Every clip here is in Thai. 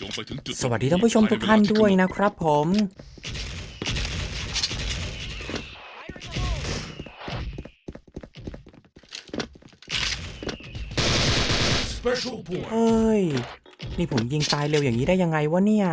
จงไปถึงจุดสวัสดีท่านผู้ชมทุกท่านด้วยนะครับผม Special point. เอ้ย นี่ผมยิงตายเร็วอย่างนี้ได้ยังไงวะเนี่ย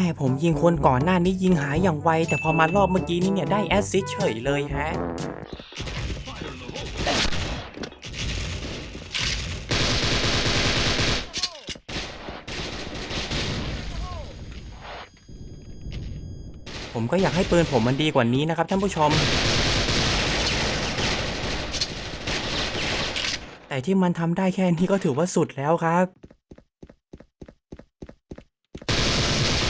ม่ผมยิงคนก่อนหน้านี้ยิงหายอย่างไว แต่พอมารอบเมื่อกี้นี้เนี่ยได้แอสซิสเฉยเลยฮะผมก็อยากให้ปืนผมมันดีกว่านี้นะครับท่านผู้ชม แต่ที่มันทำได้แค่นี้ก็ถือว่าสุดแล้วครับ Special point.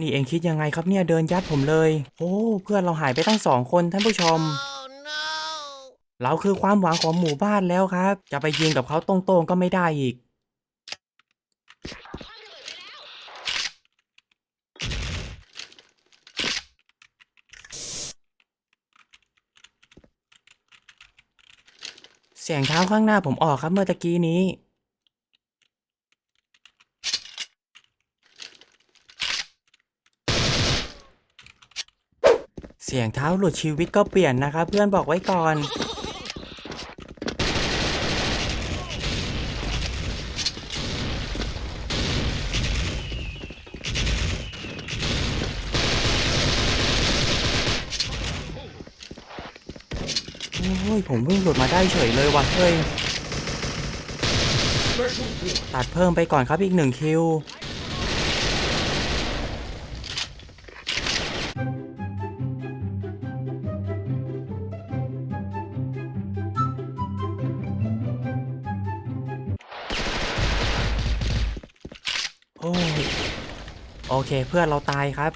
นี่เองคิดยังไงครับเนี่ยเดินยัดผมเลย โอ้เพื่อนเราหายไปตั้งสองคนท่านผู้ชม เราคือความหวังของหมู่บ้านแล้วครับ จะไปยิงกับเขาตรงๆก็ไม่ได้อีกเสียงเท้าข้างหน้าผมออกครับเมื่อตะกี้นี้ สียงเท้าหลุดชีวิตก็เปลี่ยนนะครับ เพื่อนบอกไว้ก่อนโอ้ยผมวิ่งหลุดมาได้เฉยเลยว่ะเฮ้ยตัดเพิ่มไปก่อนครับอีกหนึ่งคิว โอเคเพื่อนเราตายครับ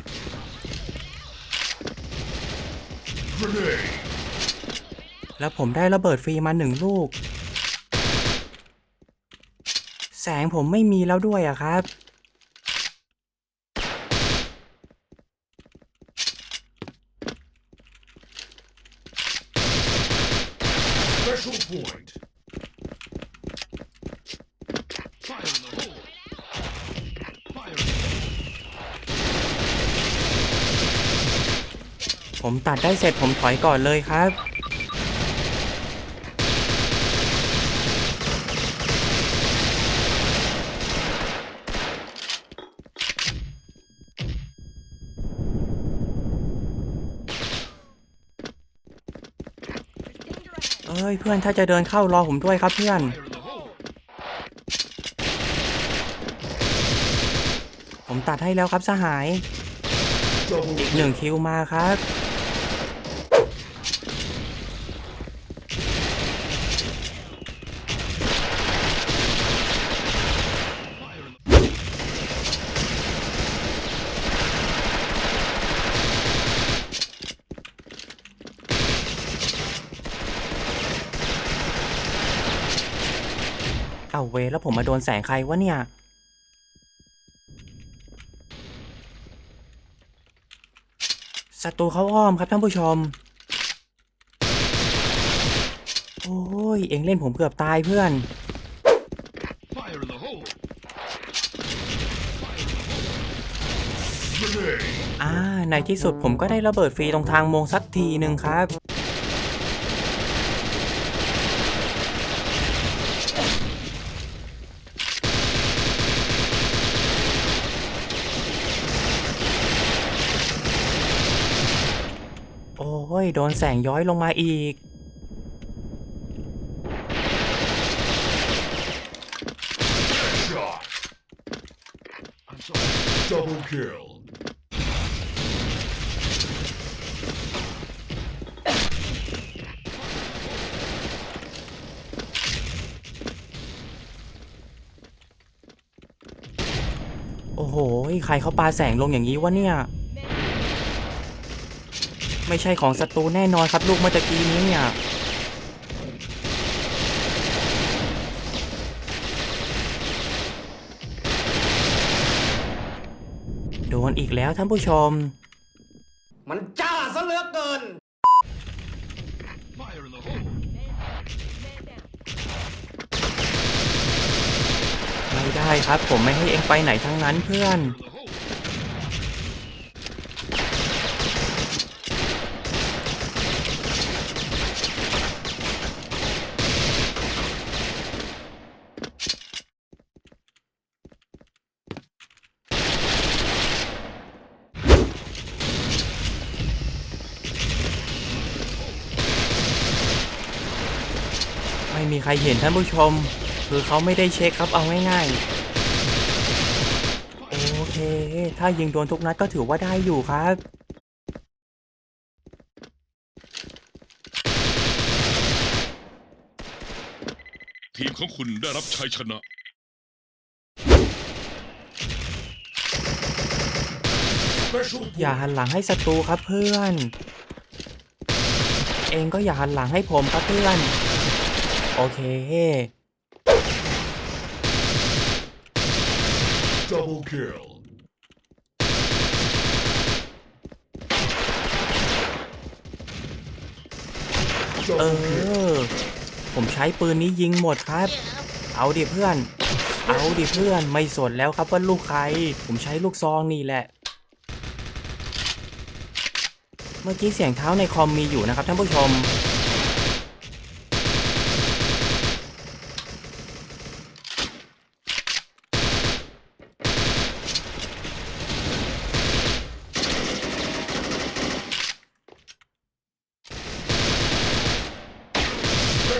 แล้วผมได้ระเบิดฟรีมาหนึ่งลูก แสงผมไม่มีแล้วด้วยอะครับ Special point. ผมตัดได้เสร็จผมถอยก่อนเลยครับ เอ้ยเพื่อนถ้าจะเดินเข้ารอผมด้วยครับเพื่อน ผมตัดให้แล้วครับสหาย Double หนึ่งคิวมาครับ เอาเวแล้วผมมาโดนแสงใครวะเนี่ย ศัตรูเขาอ้อมครับท่านผู้ชม โอ้ย เอ็งเล่นผมเกือบตายเพื่อน Fire in the hole. grenade. อ่า ในที่สุดผมก็ได้ระเบิดฟรีตรงทางโมงสักทีหนึ่งครับ โอ้ ย โดนแสงย้อยลงมาอีก Double kill. โอ้โห ใครเขาปาแสงลงอย่างนี้วะเนี่ย ไม่ใช่ของศัตรูแน่นอนครับลูกเมื่อกี้นี้เนี่ยโดนอีกแล้วท่านผู้ชม มันจ้าซะเหลือเกิน ไม่ได้ครับผมไม่ให้เองไปไหนทั้งนั้นเพื่อน ม่มีใครเห็นท่านผู้ชม คือเขาไม่ได้เช็คครับเอาง่ายๆ โอเค ถ้ายิงโดนทุกนัดก็ถือว่าได้อยู่ครับทีมของคุณได้รับชัยชนะ Special อย่า point. หันหลังให้ศัตรูครับเพื่อน เองก็อย่าหันหลังให้ผมครับเพื่อน โอเค Double kill. เอ Double kill. อผมใช้ปืนนี้ยิงหมดครับ เอาดิเพื่อน เอาดิเพื่อนไม่สนแล้วครับว่าลูกใคร ผมใช้ลูกซองนี่แหละ เมื่อกี้เสียงเท้าในคอมมีอยู่นะครับท่านผู้ชม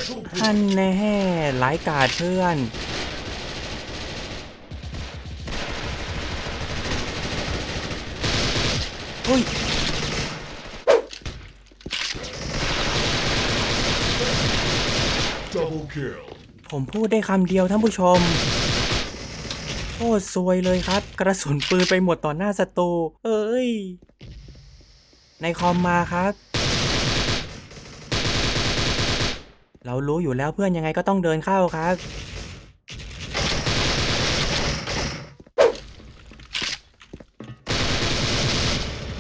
Special ท่าน point. แน่ไร้ายกาดเพื่อนอุ้ย Double kill. ผมพูดได้คำเดียวท่านผู้ชมโคตรซวยเลยครับ กระสุนปืนไปหมดต่อหน้าศัตรูเอ้ย ในคอมมาครับ เรารู้อยู่แล้วเพื่อนยังไงก็ต้องเดินเข้าครับ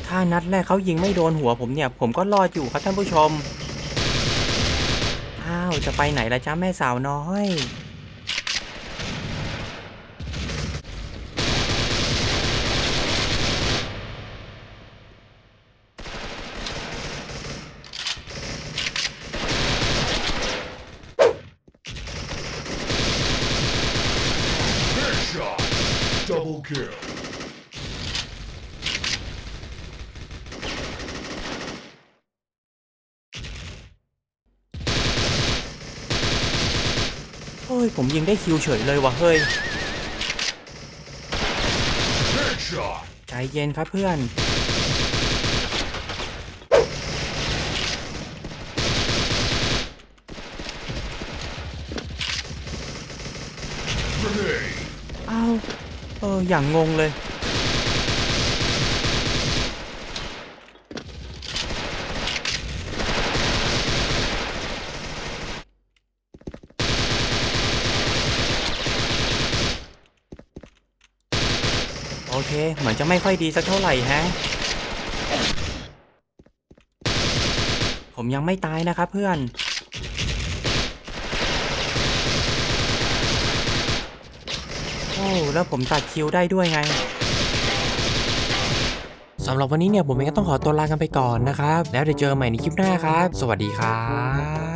ถ้านัดแรกเขายิงไม่โดนหัวผมเนี่ย ผมก็รอดอยู่ครับท่านผู้ชม อ้าว จะไปไหนละจ้าแม่สาวน้อย Headshot. Double kill. เฮ้ยผมยิงได้คิวเฉยเลยว่ะเฮ้ย Headshot. ใจเย็นครับเพื่อน Grenade. อ้าว เอย่างงงเลย โอเค เหมือนจะไม่ค่อยดีสักเท่าไหร่ฮะ ผมยังไม่ตายนะครับเพื่อน อ้แล้วผมตัดคิวได้ด้วยไงสำหรับวันนี้เนี่ยผมเองก็ต้องขอตัวลากันไปก่อนนะครับ แล้วเดี๋ยวเจอกันใหม่ในคลิปหน้าครับ สวัสดีครับ